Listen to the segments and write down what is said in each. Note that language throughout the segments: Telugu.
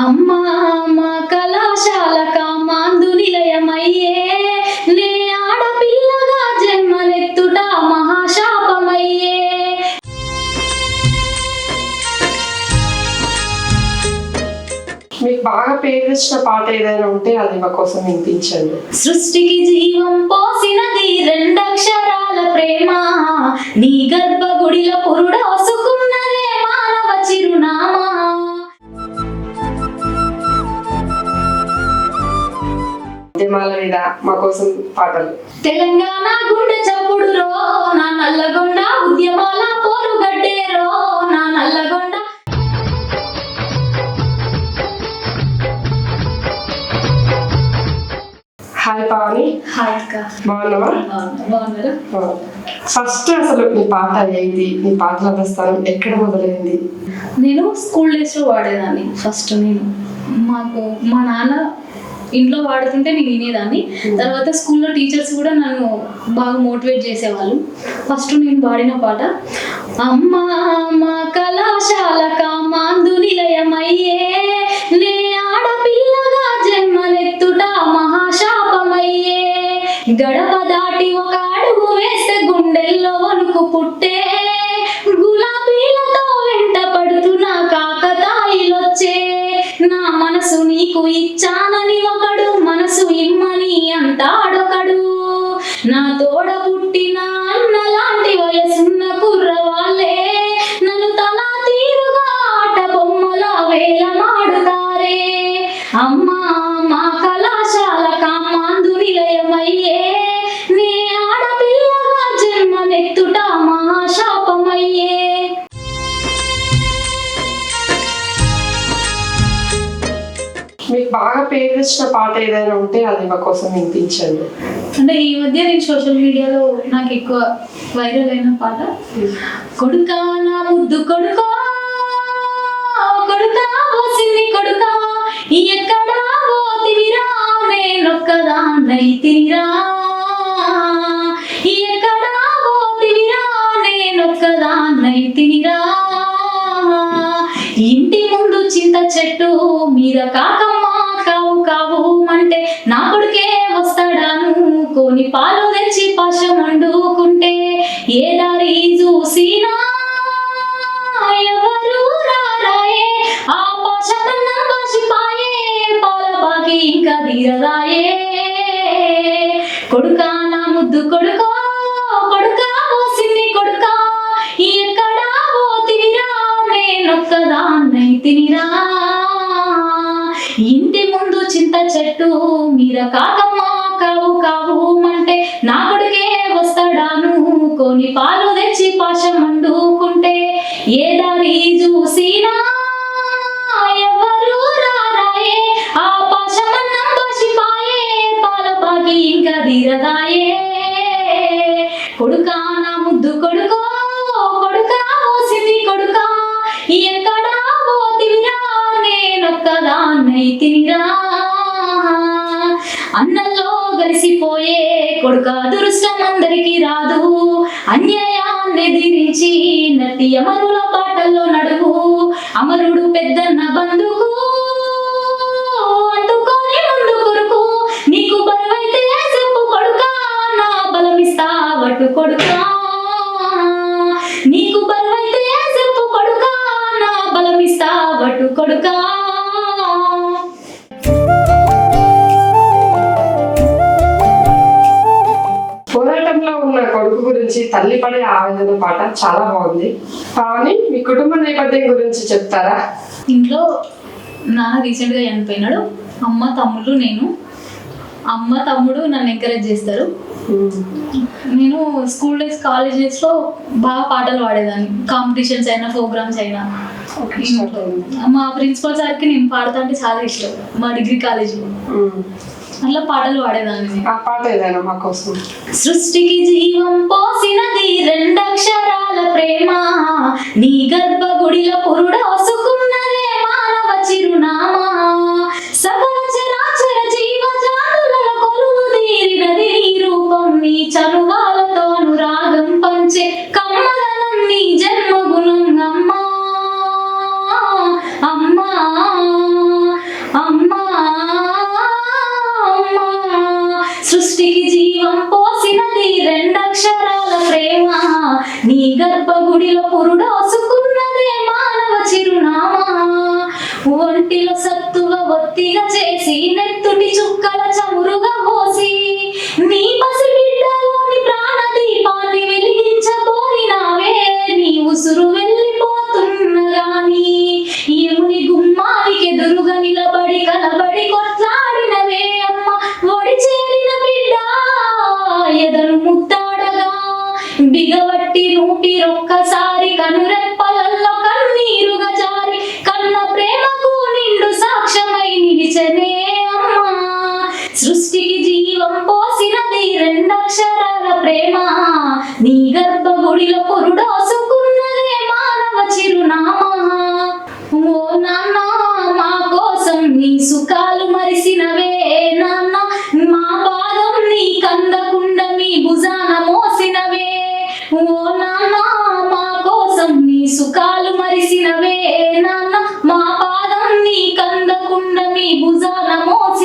అమ్మా మా కళాశాల కామాందు నిలయమయ్యే. నే ఆడపిల్లగా జన్మనెత్తుట మహాశాపమయ్యే. మీకు బాగా పేరు తెచ్చిన పాట ఏదైనా ఉంటే అది మా కోసం వినిపించండి. సృష్టికి జీవం పోసినది రెండక్షరాల ప్రేమ. నీ గర్భగుడిలో మా కోసం పాటలు. తెలంగాణ గుండె చప్పుడు రో నా నల్లగొండ ఉద్యమాల పోరుగడ్డే రో నా నల్లగొండ హాయ్ పావని హాయ్ అక్క. బాగున్నావా? బాగున్నారు? ఫస్ట్ అసలు నీ పాట ఏది నీ పాటల ప్రస్థానం ఎక్కడ మొదలైంది? నేను స్కూల్ డేస్లో వాడేదాన్ని ఫస్ట్ నేను. మాకు మా నాన్న ఇంట్లో వాడుతుంటే నేను వినేదాన్ని. తర్వాత స్కూల్లో టీచర్స్ కూడా నన్ను బాగా మోటివేట్ చేసేవాళ్ళు. ఫస్ట్ నేను పాడిన పాట అమ్మా మా కళాశాల కామాందు నిలయమయ్యే నే ఆడపిల్లగా జన్మనెత్తుట మహాశాపమయ్యే గడప దాటి ఒక అడుగు వేస్తే గుండెల్లో వణుకు పుట్టే గులాబీలతో వెంట పడుతున్న కాకతాయిలొచ్చే నా మనసు నీకు ఇచ్చానని ఒకడు మనసు ఇమ్మని అంటాడొకడు. నా తోడ పుట్టిన అన్న లాంటి వయసున్న పేరు తెచ్చిన పాట ఏదైనా ఉంటే అది మా కోసం వినిపించండి. అంటే ఈ మధ్య నేను సోషల్ మీడియాలో నాకు ఎక్కువ వైరల్ అయిన పాట కొడుకా నా ముద్దు కొడుకా కొడుకా ఓసింది కొడుకా ఎక్కడా పోతివిరా నేనొక్కదాన్నైతిరా ఎక్కడా పోతివిరా నేనొక్కదాన్నైతిరా ఇంటి ముందు చింత చెట్టు మీద కాకమ్మ పాలు తెచ్చి పాశం వండుకుంటే ఏ దారి చూసినా ఎవరు రారాయే? ఆ పాశమన్నం బాసిపాయే పాల బాకి ఇంకా తీరదాయే కొడుకా నా ముద్దు కొడుకో కొడుకా పోసింది కొడుకా. ఎక్కడా పోతివిరా నేనొక్కదాన్నై తినిరా. ఇంటి ముందు చింత చెట్టు మీద కాక నా కొడుకే వస్తాడాను. కొని పాలు తెచ్చి పాశం వండుకుంటే ఏ దారి చూసినా కొడుక దురుష్టం అందరికి రాదు. అన్యాయాన్ని ఎదిరించి నటి అమరుల పాటల్లో నడువు అమరుడు పెద్దన్న బంధుకు ముందు కొడుకు. నీకు బలమైతే చెప్పు కొడుకా నా బలమిస్తా వటు కొడుకా. నీకు బలమైతే చెప్పు కొడుకా నా బలమిస్తా వటు కొడుకా. కొడుకు గురించి తల్లి పడే ఆవేదన పాట చాలా బాగుంది. పావని మీ కుటుంబ నేపథ్యం గురించి చెప్తారా? ఇంట్లో నాన్న రీసెంట్గా చనిపోయినాడు. అమ్మ తమ్ముడు నేను. అమ్మ తమ్ముడు నన్ను ఎంకరేజ్ చేస్తారు. నేను స్కూల్ డేస్ కాలేజ్ డేస్లో బాగా పాటలు పాడేదాన్ని. కాంపిటీషన్స్ అయినా ప్రోగ్రామ్స్ అయినా. మా ప్రిన్సిపల్ సార్కి నేను పాడతా అంటే చాలా ఇష్టం. మా డిగ్రీ కాలేజీలో. అట్లా పాటలు పాడేదాన్ని నేను. ఆ పాట ఏదైనా మా కోసం. సృష్టికి జీవం పోసినది రెండక్షరాల ప్రేమ. నీ గర్భగుడిలో పురుడోసుకున్నదే మానవ చిరునామా. సకల చరాచర జీవజాతులలో కొలువు తీరినది రూపం. నీ చనువాలతో అనురాగం పంచే ఉన్నది రెండక్షరాల ప్రేమ నీ గర్భ గుడిలో పురుడోసుకున్నదే మానవ చిరునామా. ఒంటిల సత్తువ ఒత్తిగా చేసి నెత్తుటి చుక్కల చమురుగా పోసి నీ పసి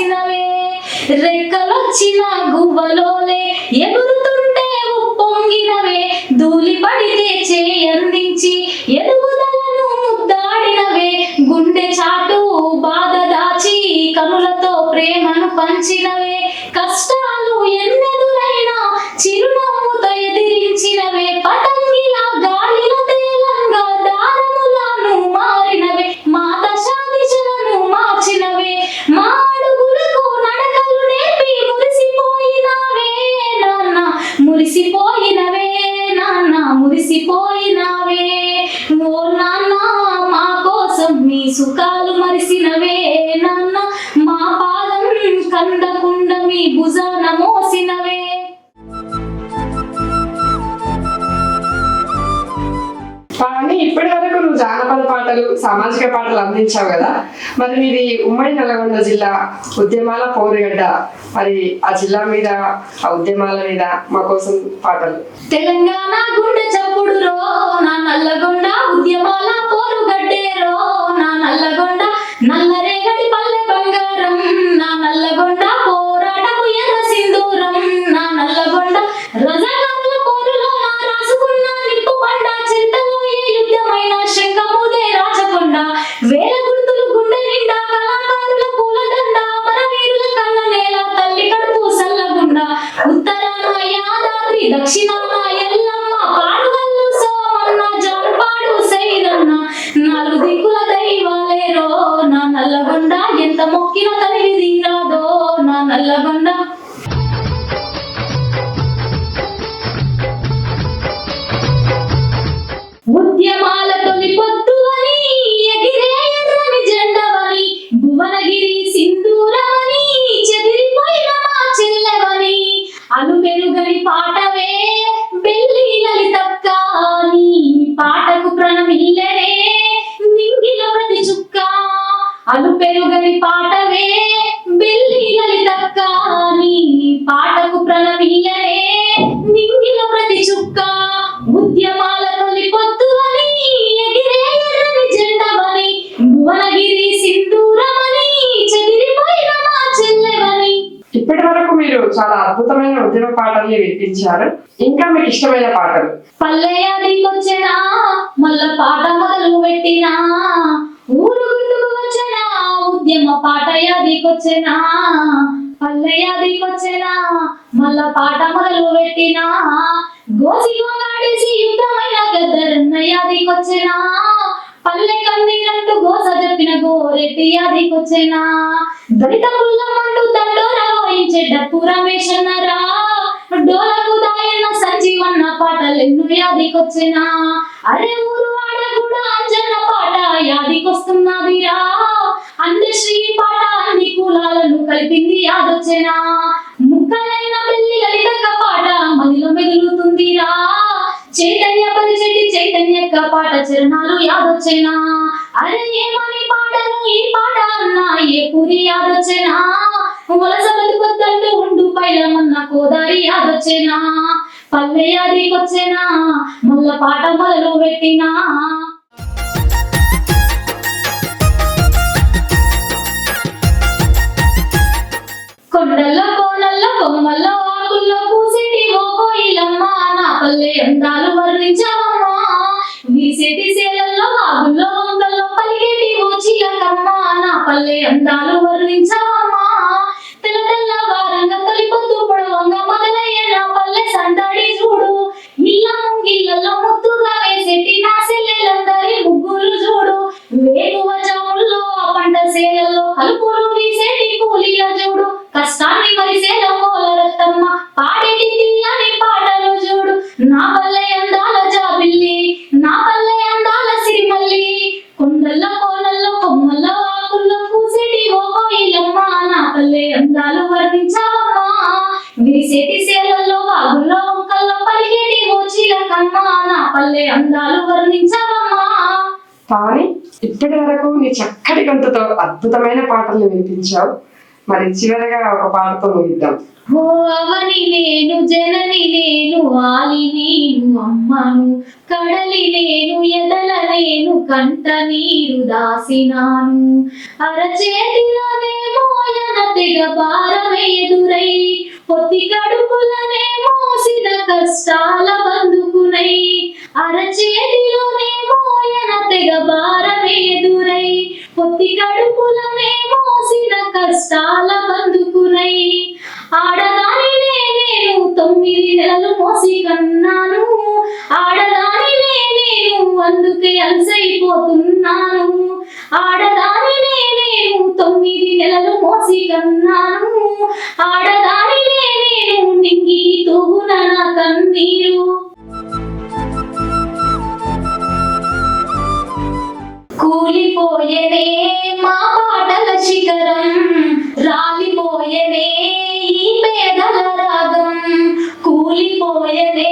మోసినవే రెక్కలొచ్చిన గువ్వలోలే ఎగురుతుంటే ఉప్పొంగినవే. ధూళి పడితే చేయందించి ఎదుగుదలను ముద్దాడినవే. గుండె చాటు బాధ దాచి కనులతో ప్రేమను పంచినవే. కష్టాలు ఎన్ని కానీ ఇప్పటి వరకు నువ్వు జానపద పాటలు సామాజిక పాటలు అందించావు కదా. మరి మీది ఉమ్మడి నల్గొండ జిల్లా ఉద్యమాల పోరుగడ్డ. మరి ఆ జిల్లా మీద ఆ ఉద్యమాల మీద మా కోసం పాటలు. తెలంగాణ గుండె చప్పుడు రో నా నల్లగొండ ఉద్యమాల పోరుగడ్డేరో నా నల్లగొండ నల్లరేగడి పల్లె బంగారం నా నల్లగొండ ఉద్యమాల తొలి భువనగిరి సింధూరమని చెదిరిపోయిన మా చెల్లెవని. ఇప్పటి వరకు మీరు చాలా అద్భుతమైన ఉద్యమ పాటల్ని వినిపించారు. ఇంకా మీకు ఇష్టమైన పాటలు? పల్లెయాదికొచ్చెనా మల్ల పాట మొదలు పెట్టినా ఊరు గుర్తుకు వచ్చెనా ఉద్యమ పాట యాదికొచ్చెనా పల్లెయాదికొచ్చెనా మల్ల పాట మొదలు పెట్టినా గోసి గోగాడేసి యుద్ధమైన గద్దరన్న యాదికొచ్చెనా పల్లె కన్నీరంటూ గోస చెప్పిన గోరెట్టి యాదికొచ్చెనా? దళిత పుల్లమంటూ తండోర వాయించే డప్పు రమేష్ అన్నారా డోలకు దాయన్న సంజీవన్న పాటలెన్నో యాదికొచ్చెనా? అరే ఊరు ఆడ కూడా అంజన్న పాట యాదికొస్తున్నదిరా. అందశ్రీ పాట అన్ని కులాలను కలిపింది యాదొచ్చెనా? ముక్కలైన పెళ్ళి లలితక్క పాట మదిలో మెదులుతుందిరా చైతన్య పరిచెట్టి చైతన్య పాట చరణాలు యాదొచ్చేనా? అరే ఏమని పాటను ఈ పాట అన్నా? ఏ పురి యాదొచ్చేనా? వలస బతుకొద్దంటూ ఉండు పైలమన్న కోదారి యాదొచ్చేనా? పల్లె యాదికొచ్చేనా? మల్ల పాట మొదలు పెట్టినా? కొండల్లో కొమ్మల్ల ఆకుల్లో పూసేటి ఓ కోయిలమ్మ. నా పల్లె ఎంతాలు వర్ణించావమ్మా. వీసేటి సేలల్లో ఆగుల్లో వంకల్లో పలికేటి ఓ చిలకమ్మ. నా పల్లె ఎంతాలు వర్ణించావమ్మా. విరిసేటి సేలల్లో వాగుల్లో వంకల్లో పలికేటి ఓచీల కన్నా నా పల్లె అందాలు వర్ణించవమ్మా. పావని ఇప్పటి వరకు నీ చక్కటి గొంతుతో అద్భుతమైన పాటలు వినిపించావు. మరి చివరగా ఒక పాటతో ముగిద్దాం. ఓ అవని నేను జనని నేను ఆలి నేను అమ్మను. కడలి నేను ఎదల నేను కంట నీరు దాసినాను. అరచేతిలోనేమో ఎన తెగ భారమే ఎదురై పొత్తి కడుపులనే మోసిన కష్టాల బందుకునై అరచేతిలోనే మోయన తెగ భారమే ఎదురై పొత్తి కడుపులనే మోసిన కష్టాల బందుకునై ఆడదానినే నేను తొమ్మిది నెలలు మోసి కన్నాను. ఆడదానినే నేను అందుకే అలసైపోతున్నాను. ఆడదానినే నేను తొమ్మిది నెలలు మోసి కన్నాను. ఆడ రాలిపోయేనే మా పాటల శిఖరం రాలిపోయేనే ఈ పేదల రాగం. కూలిపోయేనే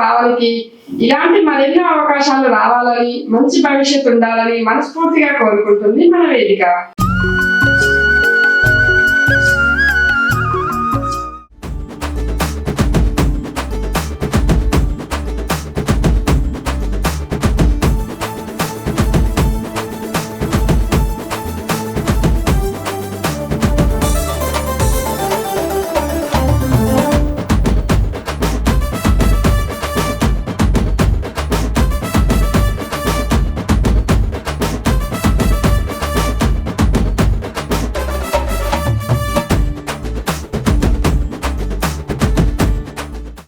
భావనకి ఇలాంటి మరెన్నో అవకాశాలు రావాలని మంచి భవిష్యత్తు ఉండాలని మనస్ఫూర్తిగా కోరుకుంటుంది మన వేదిక.